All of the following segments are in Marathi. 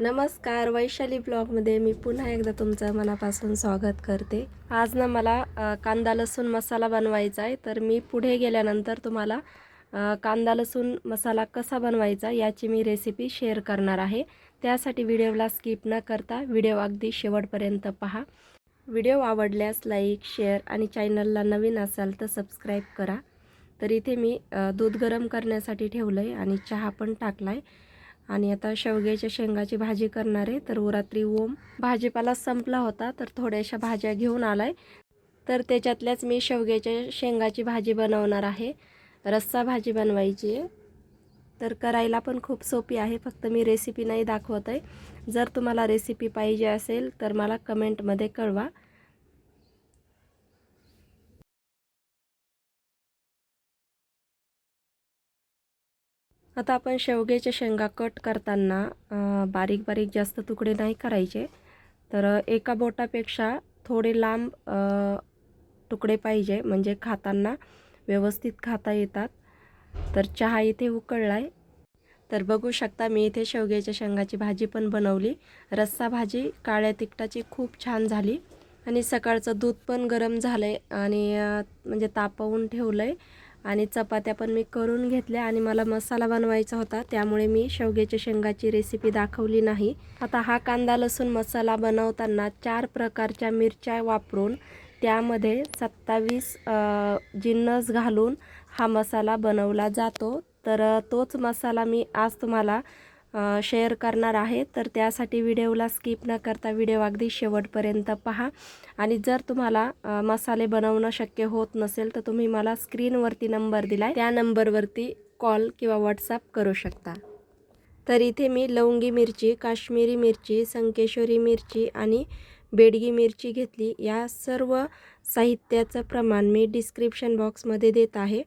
नमस्कार वैशाली ब्लॉगमध्ये मी पुन्हा एकदा तुमचं मनापासून स्वागत करते. आज ना मला कांदा लसूण मसाला बनवायचा आहे. तर मी पुढे गेल्यानंतर तुम्हाला कांदा लसूण मसाला कसा बनवायचा याची मी रेसिपी शेअर करणार आहे. त्यासाठी व्हिडिओला स्किप न करता व्हिडिओ अगदी शेवटपर्यंत पहा. व्हिडिओ आवडल्यास लाईक शेअर आणि चॅनलला नवीन असाल तर सबस्क्राईब करा. तर इथे मी दूध गरम करण्यासाठी ठेवलं आहे आणि चहा पण टाकला आहे आणि आता शेवग्याच्या शेंगाची भाजी करणार आहे. तर रात्री ओम भाजीपाला संपला होता तर थोड्याशा भाज्या घेऊन आलाय. तर त्याच्यातल्याच मी शेवग्याच्या शेंगाची भाजी बनवणार आहे. रस्सा भाजी बनवायची आहे. तर करायला पण खूप सोपी आहे फक्त मी रेसिपी नाही दाखवत आहे. जर तुम्हाला रेसिपी पाहिजे असेल तर मला कमेंटमध्ये कळवा. आता आपण शेवग्याच्या शेंगा कट करताना बारीक बारीक जास्त तुकडे नाही करायचे. तर एका बोटापेक्षा थोडे लांब तुकडे पाहिजे. म्हणजे खाताना व्यवस्थित खाता येतात. तर चहा इथे उकळला आहे तर बघू शकता मी इथे शेवग्याच्या शेंगाची भाजी पण बनवली. रस्सा भाजी काळ्या तिखटाची खूप छान झाली. आणि सकाळचं दूध पण गरम झालं आहे आणि म्हणजे तापवून ठेवलं आहे आणि चपात्या पण मी करून घेतल्या आणि मला मसाला बनवायचा होता. त्यामुळे मी शेवग्याच्या शेंगाची रेसिपी दाखवली नाही. आता हा कांदा लसूण मसाला बनवताना चार प्रकारच्या मिरच्या वापरून त्यामध्ये सत्तावीस जिन्नस घालून हा मसाला बनवला जातो. तर तोच मसाला मी आज तुम्हाला शेअर करणार आहे तर त्यासाठी व्हिडिओला स्किप न करता व्हिडिओ अगदी शेवटपर्यंत पहा. आणि जर तुम्हाला मसाले बनवणं शक्य होत नसेल तर तुम्ही मला स्क्रीनवरती नंबर दिला त्या नंबरवरती कॉल किंवा व्हॉट्सअप करू शकता. तर इथे मी लवंगी मिरची काश्मीरी मिरची संकेश्वरी मिरची आणि बेडगी मिरची घेतली. या सर्व साहित्याचं प्रमाण मी डिस्क्रिप्शन बॉक्समध्ये देत आहे.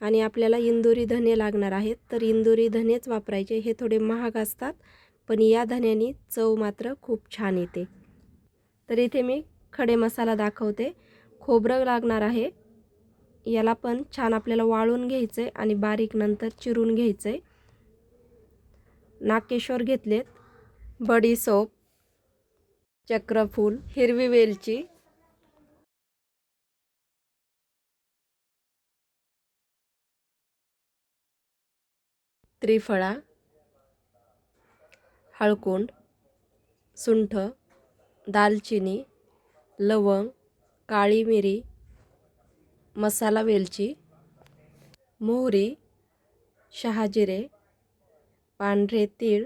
आणि आपल्याला इंदोरी धने लागणार आहेत. तर इंदोरी धनेच वापरायचे. हे थोडे महाग असतात पण या धन्यानी चव मात्र खूप छान येते. तर इथे मी खडे मसाला दाखवते. खोबरं लागणार आहे. याला पण छान आपल्याला वाळून घ्यायचं आहे आणि बारीक नंतर चिरून घ्यायचं आहे नाकेश्वर घेतलेत बडीसोप चक्रफूल हिरवी वेलची त्रिफळा हळकुंड सुंठ दालचिनी लवंग काळी मिरी मसाला वेलची मोहरी शहाजिरे पांढरे तीळ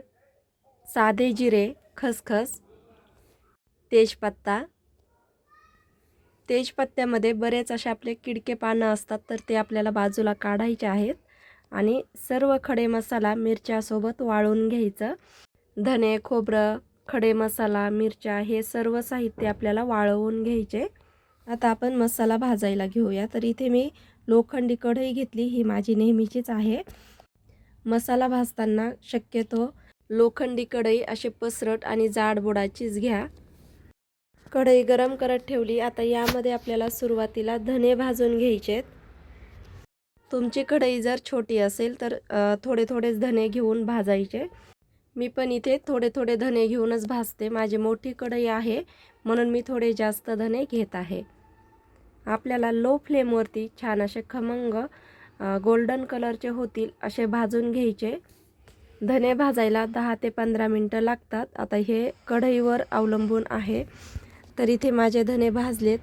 साधे जिरे खसखस तेजपत्ता. तेजपत्त्यामध्ये बरेच असे आपले किडके पानं असतात तर ते आपल्याला बाजूला काढायचे आहेत. आणि सर्व खडे मसाला मिरच्यासोबत वाळून घ्यायचं. धने खोबरं खडे मसाला मिरच्या हे सर्व साहित्य आपल्याला वाळवून घ्यायचे. आता आपण मसाला भाजायला घेऊया. तर इथे मी लोखंडी कढई घेतली. ही माझी नेहमीचीच आहे. मसाला भाजताना शक्यतो लोखंडी कढई असे पसरट आणि जाडबुडाचीच घ्या. कढई गरम करत ठेवली. आता यामध्ये आपल्याला सुरुवातीला धने भाजून घ्यायचेत. तुमची कढई जर छोटी असेल तर थोडे थोडेच धने घेऊन भाजायचे. मी पण इथे थोडे थोडे धने घेऊनच भाजते. माझी मोठी कढई आहे म्हणून मी थोडे जास्त धने घेत आहे. आपल्याला लो फ्लेमवरती छान असे खमंग गोल्डन कलरचे होतील असे भाजून घ्यायचे. धने भाजायला दहा ते पंधरा मिनटं लागतात. आता हे कढईवर अवलंबून आहे. तर इथे माझे धने भाजलेत.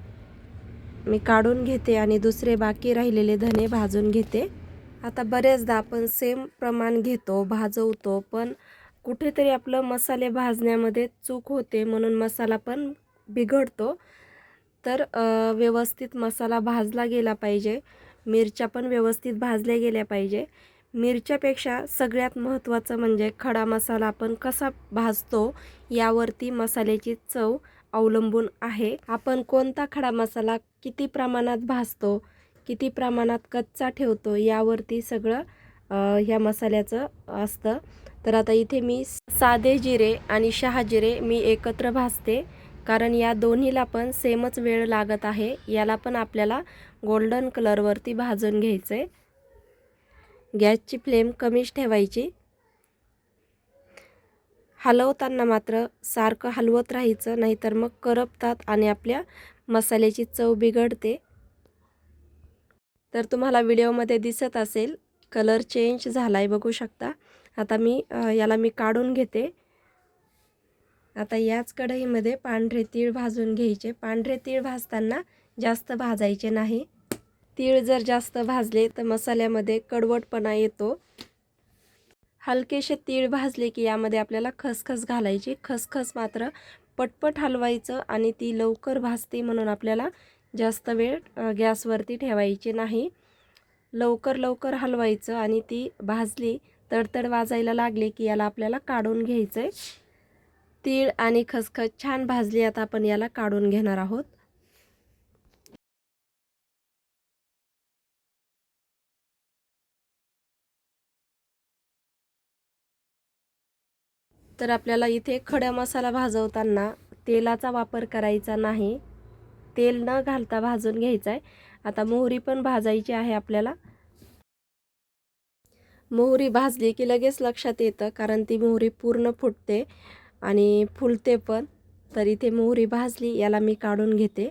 मी काढून घेते आणि दुसरे बाकी राहिलेले धने भाजून घेते. आता बऱ्याचदा आपण सेम प्रमाण घेतो भाजवतो पण कुठेतरी आपलं मसाले भाजण्यामध्ये चूक होते म्हणून मसाला पण बिघडतो. तर व्यवस्थित मसाला भाजला गेला पाहिजे. मिरच्या पण व्यवस्थित भाजल्या गेल्या पाहिजे. मिरच्यापेक्षा सगळ्यात महत्त्वाचं म्हणजे खडा मसाला आपण कसा भाजतो यावरती मसाल्याची चव अवलंबून आहे. आपण कोणता खडा मसाला किती प्रमाणात भाजतो किती प्रमाणात कच्चा ठेवतो यावरती सगळं ह्या मसाल्याचं असतं. तर आता इथे मी साधे जिरे आणि शहाजिरे मी एकत्र भाजते. कारण या दोन्हीला पण सेमच वेळ लागत आहे. याला पण आपल्याला गोल्डन कलरवरती भाजून घ्यायचं आहे गॅसची फ्लेम कमीच ठेवायची. हलवताना मात्र सारखं हलवत राहायचं नाहीतर मग करपतात आणि आपल्या मसाल्याची चव बिघडते. तर तुम्हाला व्हिडिओमध्ये दिसत असेल कलर चेंज झाला आहे बघू शकता. आता मी याला मी काढून घेते. आता याच कढईमध्ये पांढरे तीळ भाजून घ्यायचे. पांढरे तीळ भाजताना जास्त भाजायचे नाही. तीळ जर जास्त भाजले तर मसाल्यामध्ये कडवटपणा येतो. हलकेसे तीळ भाजले की यामध्ये आपल्याला खसखस घालायची. खसखस मात्र पटपट हलवायचं आणि ती लवकर भाजते म्हणून आपल्याला जास्त वेळ गॅसवरती ठेवायची नाही. लवकर लवकर हलवायचं आणि ती भाजली तडतड वाजायला लागली की याला आपल्याला काढून घ्यायचं आहे तीळ आणि खसखस छान भाजली आता आपण याला काढून घेणार आहोत. तर आपल्याला इथे खड्या मसाला भाजवताना तेलाचा वापर करायचा नाही. तेल न घालता भाजून घ्यायचं आहे आता मोहरी पण भाजायची आहे आपल्याला. मोहरी भाजली की लगेच लक्षात येतं कारण ती मोहरी पूर्ण फुटते आणि फुलते पण. तर इथे मोहरी भाजली याला मी काढून घेते.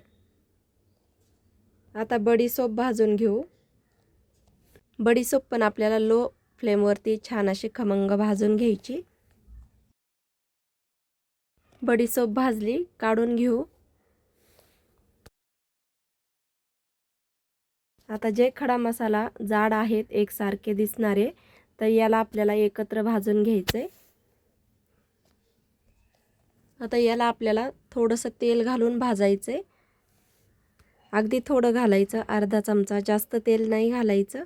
आता बडीसोप भाजून घेऊ. बडीसोप पण आपल्याला लो फ्लेमवरती छान अशी खमंग भाजून घ्यायची. बडीसोप भाजली काढून घेऊ. आता जे खडा मसाला जाड आहेत एकसारखे दिसणारे तर याला आपल्याला एकत्र भाजून घ्यायचं आहे आता याला आपल्याला थोडंसं तेल घालून भाजायचं आहे अगदी थोडं घालायचं अर्धा चमचा जास्त तेल नाही घालायचं.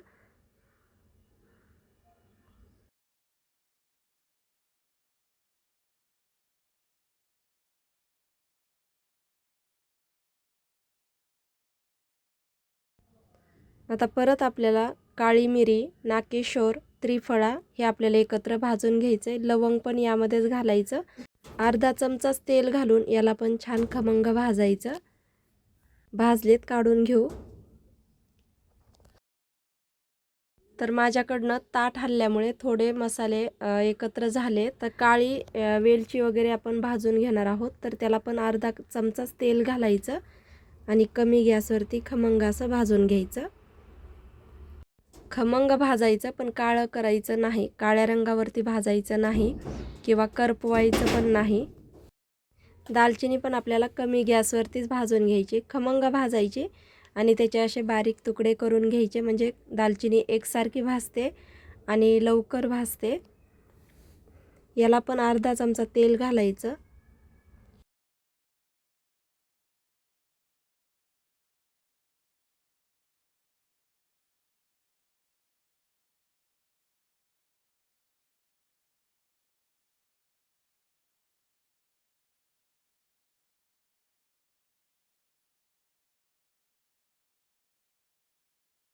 आता परत आपल्याला काळी मिरी नाकेशोर त्रिफळा हे आपल्याला एकत्र भाजून घ्यायचं आहे लवंग पण यामध्येच घालायचं. अर्धा चमचाच तेल घालून याला पण छान खमंग भाजायचं. भाजलेत काढून घेऊ. तर माझ्याकडनं ताट हल्ल्यामुळे थोडे मसाले एकत्र झाले. तर काळी वेलची वगैरे आपण भाजून घेणार आहोत. तर त्याला पण अर्धा चमचाच तेल घालायचं आणि कमी गॅसवरती खमंग असं भाजून घ्यायचं. खमंग भाजायचं पण काळं करायचं नाही. काळ्या रंगावरती भाजायचं नाही किंवा करपवायचं पण नाही. दालचिनी पण आपल्याला कमी गॅसवरतीच भाजून घ्यायची. खमंग भाजायची आणि त्याचे असे बारीक तुकडे करून घ्यायचे. म्हणजे दालचिनी एकसारखी भाजते आणि लवकर भाजते. याला पण अर्धा चमचा तेल घालायचं.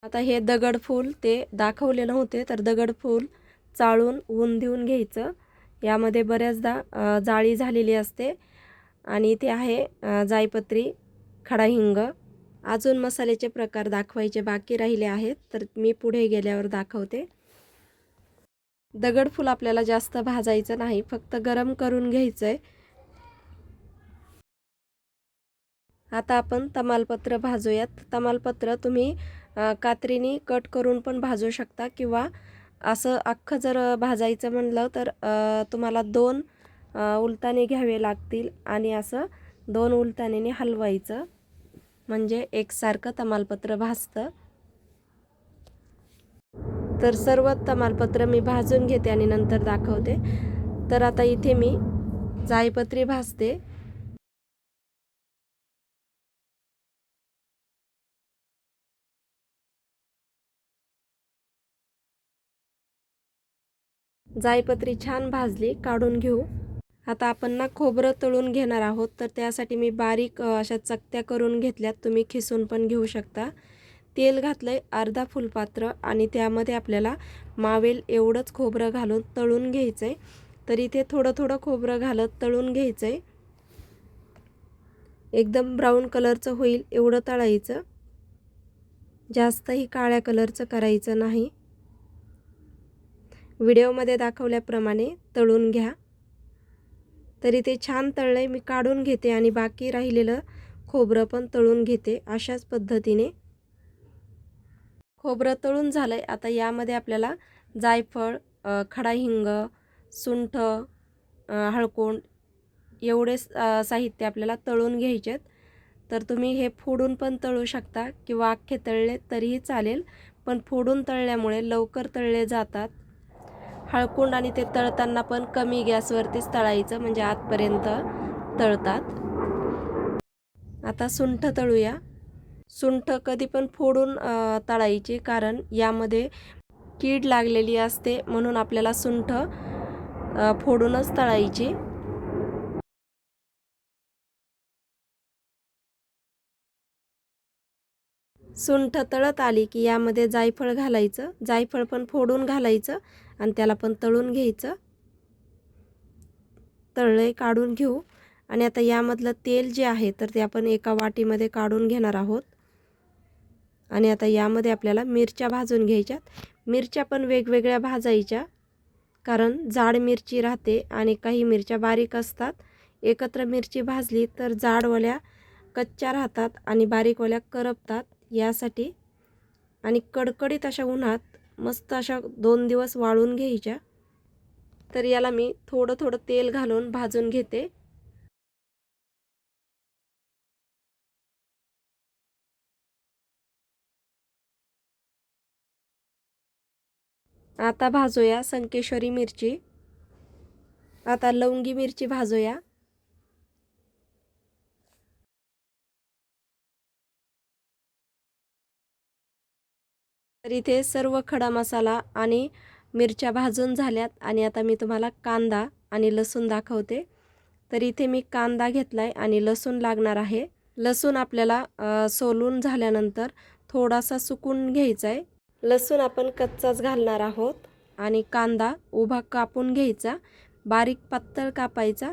आता हे दगडफूल ते दाखवले नव्हते तर दगडफूल चाळून ऊन देऊन घ्यायचं. यामध्ये बऱ्याचदा जाळी झालेली असते. आणि ते आहे जायपत्री खडाहिंग. अजून मसाल्याचे प्रकार दाखवायचे बाकी राहिले आहेत तर मी पुढे गेल्यावर दाखवते. दगडफूल आपल्याला जास्त भाजायचं नाही फक्त गरम करून घ्यायचं आहे आता आपण तमालपत्र भाजूयात. तमालपत्र तुम्ही कात्रीने कट करून पण भाजू शकता किंवा असं अख्खं जर भाजायचं म्हणलं तर तुम्हाला दोन उलताने घ्यावे लागतील आणि असं दोन उलतानेने हलवायचं. म्हणजे एकसारखं तमालपत्र भाजतं. तर सर्व तमालपत्र मी भाजून घेते आणि नंतर दाखवते. तर आता इथे मी जायपत्री भाजते. जायपत्री छान भाजली काढून घेऊ. आता आपण ना खोबरं तळून घेणार आहोत तर त्यासाठी मी बारीक अशा चकत्या करून घेतल्यात तुम्ही खिसून पण घेऊ शकता. तेल घातलं आहे अर्धा फुलपात्र आणि त्यामध्ये आपल्याला मावेल एवढंच खोबरं घालून तळून घ्यायचं आहे तर इथे थोडं थोडं खोबरं घालत तळून घ्यायचं आहे एकदम ब्राऊन कलरचं होईल एवढं तळायचं. जास्तही काळ्या कलरचं करायचं नाही. व्हिडिओमध्ये दाखवल्याप्रमाणे तळून घ्या. तरी ते छान तळलंय मी काढून घेते आणि बाकी राहिलेलं खोबरं पण तळून घेते अशाच पद्धतीने. खोबरं तळून झालं आहे आता यामध्ये आपल्याला जायफळ खडा हिंग सुंठ हळकोंड एवढे स- साहित्य आपल्याला तळून घ्यायचेत. तर तुम्ही हे फोडून पण तळू शकता किंवा अख्खे तळले तरीही चालेल. पण फोडून तळल्यामुळे लवकर तळले जातात. हळकुंड आणि ते तळताना पण कमी गॅसवरतीच तळायचं म्हणजे आतपर्यंत तळतात. आता सुंठ तळूया. सुंठ कधी पण फोडून तळायची कारण यामध्ये कीड लागलेली असते म्हणून आपल्याला सुंठ फोडूनच तळायची. सुंठ तळत आली की यामध्ये जायफळ घालायचं. जायफळ पण फोडून घालायचं आणि त्याला पण तळून घ्यायचं. तळले काढून घेऊ. आणि आता यामधलं तेल जे आहे तर ते आपण एका वाटीमध्ये काढून घेणार आहोत. आणि आता यामध्ये आपल्याला मिरच्या भाजून घ्यायच्यात. मिरच्या पण वेगवेगळ्या भाजायच्या कारण जाड मिरची राहते आणि काही मिरच्या बारीक असतात. एकत्र मिरची भाजली तर जाडवाल्या कच्च्या राहतात आणि बारीकवाल्या करपतात. यासाठी आणि कडकडीत अशा उन्हात मस्त अशा दोन दिवस वाळून घ्यायच्या. तर याला मी थोडं थोडं तेल घालून भाजून घेते. आता भाजूया संकेश्वरी मिरची. आता लवंगी मिरची भाजूया. तर इथे सर्व खडा मसाला आणि मिरच्या भाजून झाल्यात आणि आता मी तुम्हाला कांदा आणि लसूण दाखवते. तर इथे मी कांदा घेतला आहे आणि लसूण लागणार आहे. लसूण आपल्याला सोलून झाल्यानंतर थोडासा सुकून घ्यायचा आहे लसूण आपण कच्चाच घालणार आहोत आणि कांदा उभा कापून घ्यायचा. बारीक पातळ कापायचा.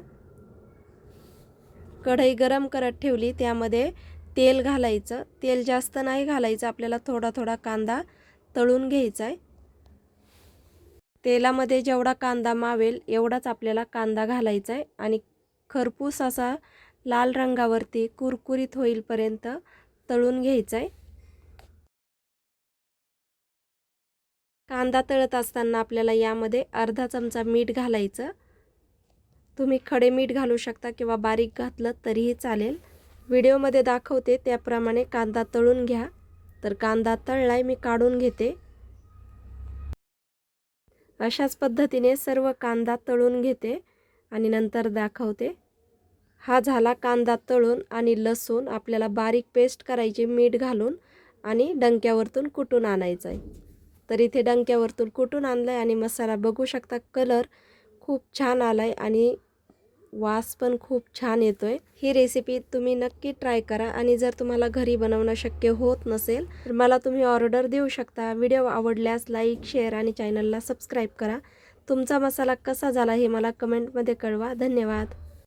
कढई गरम करत ठेवली त्यामध्ये तेल घालायचं. तेल जास्त नाही घालायचं आपल्याला थोडा थोडा कांदा तळून घ्यायचा आहे तेलामध्ये जेवढा कांदा मावेल एवढाच आपल्याला कांदा घालायचा आहे आणि खरपूस असा लाल रंगावरती कुरकुरीत होईलपर्यंत तळून घ्यायचा आहे कांदा तळत असताना आपल्याला यामध्ये अर्धा चमचा मीठ घालायचं. तुम्ही खडे मीठ घालू शकता किंवा बारीक घातलं तरीही चालेल. व्हिडिओमध्ये दाखवते त्याप्रमाणे कांदा तळून घ्या. तर कांदा तळलाय मी काढून घेते. अशाच पद्धतीने सर्व कांदा तळून घेते आणि नंतर दाखवते. हा झाला कांदा तळून आणि लसूण आपल्याला बारीक पेस्ट करायची मीठ घालून आणि डंक्यावरतून कुटून आणायचं आहे तर इथे डंक्यावरतून कुटून आणलं आहे आणि मसाला बघू शकता कलर खूप छान आला आहे आणि वास पण खूप छान येतो आहे ही रेसिपी तुम्ही नक्की ट्राय करा आणि जर तुम्हाला घरी बनवणं शक्य होत नसेल तर मला तुम्ही ऑर्डर देऊ शकता. व्हिडिओ आवडल्यास लाईक शेअर आणि चॅनलला सबस्क्राईब करा. तुमचा मसाला कसा झाला हे मला कमेंटमध्ये कळवा. धन्यवाद.